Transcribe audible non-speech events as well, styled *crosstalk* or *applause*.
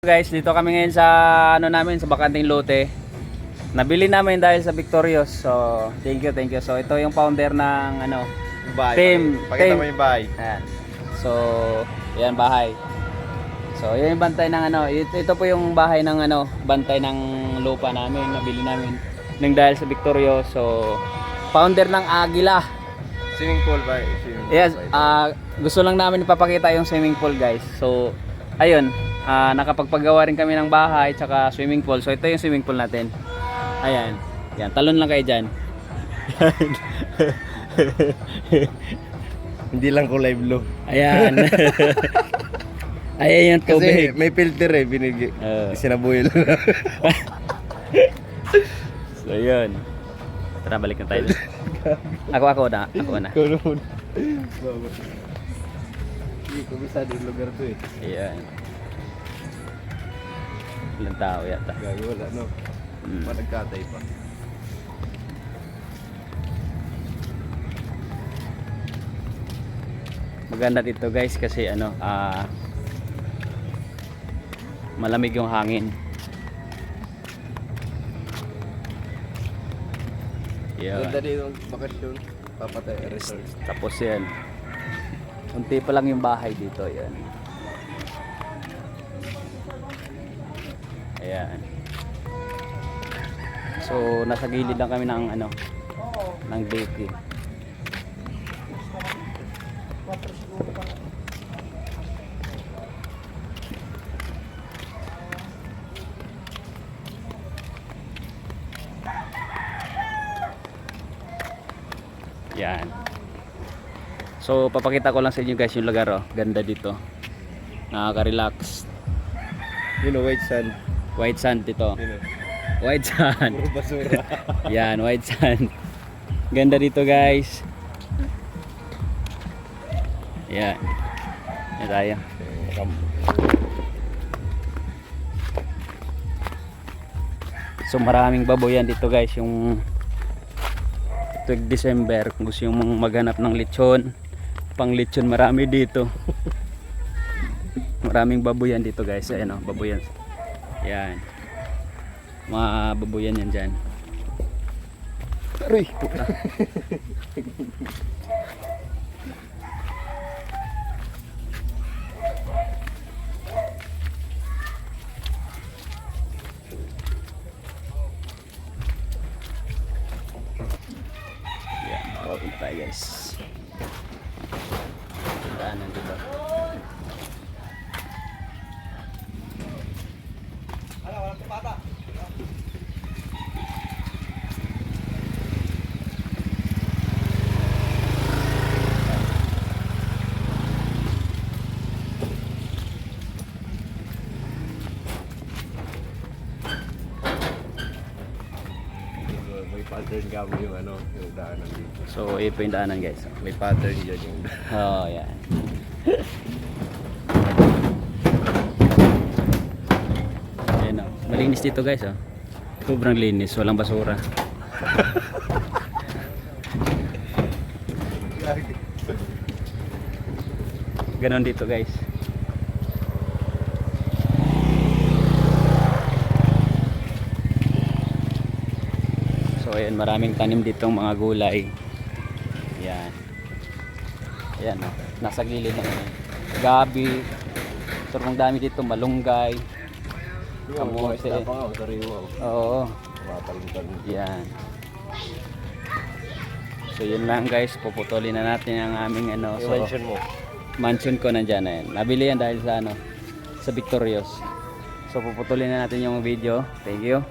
Guys, dito kami ngayon sa ano namin sa bakanting lote. Nabili namin dahil sa Victorious. So, thank you, thank you. So, ito yung founder ng ano, bahay. Team, Pakita team. mo yung bahay. Ayan. So, yan bahay. So, yan yung bantay ng ano, ito, ito po yung bahay ng ano, bantay ng lupa namin, nabili namin nang dahil sa Victorious. So, founder ng Agila. Swimming pool ba? Swimming pool Yes, ba ah gusto lang namin ipapakita yung swimming pool, guys. So, ayun, ah nakapagpagawa rin kami ng bahay tsaka swimming pool. So, ito yung swimming pool natin. Ayan. Yan, talon lang kayo dyan. *laughs* Hindi lang kulay blue. Ayan. *laughs* Ayan yung Kasi tubig. may filter eh. Binig... Oo. Sinabuhay lang. *laughs* So, yun. Tara, balik na tayo. ako, ako na. Ako na. Ikaw naman. Hindi ko bisa din lugar to eh. Ayan. Ilang tao yata. Gago wala no. Mm. Pa nagkatay pa. Maganda dito guys kasi ano, ah malamig yung hangin. Ganda Yun. din yung bakasyon. Papatay resort. Tapos yan. Unti pa lang yung bahay dito. Yan. Ayan. So, nasa gilid lang kami ng ano, ng lake. eh. Yan. So, papakita ko lang sa inyo guys yung lugar oh. Ganda dito. Nakaka-relax. You know, white sand. White sand. You know. White sand. Puro basura. *laughs* Yan, white sand. Ganda dito guys. Yan. Yan tayo. So maraming baboyan dito guys yung tuwing December kung gusto yung maghanap ng lechon pang lechon marami dito *laughs* maraming baboyan dito guys ayan o baboyan yan mga baboyan yan dyan Aray, puta. Yan, papunta tayo guys. Daanan dito. May pattern kamo yung ano, yung daanan dito. So, ito yung daanan guys. May pattern dyan yung *laughs* Oh, yan. Ayan o. Malinis dito guys oh. Sobrang linis. Walang basura. *laughs* Ganon dito guys. Ayan, maraming tanim ditong mga gulay. Yan. Ayan, oh. nasa gilid ng gabi. Sobrang dami dito, malunggay. Kamote. Pa nga, sariwa. Oo, Mapalitan. yan. So yun lang guys, puputulin na natin ang aming ano. So, mention mo. mansion ko nandyan na yan. Nabili yan dahil sa ano, sa Victorious. So puputulin na natin yung video. Thank you.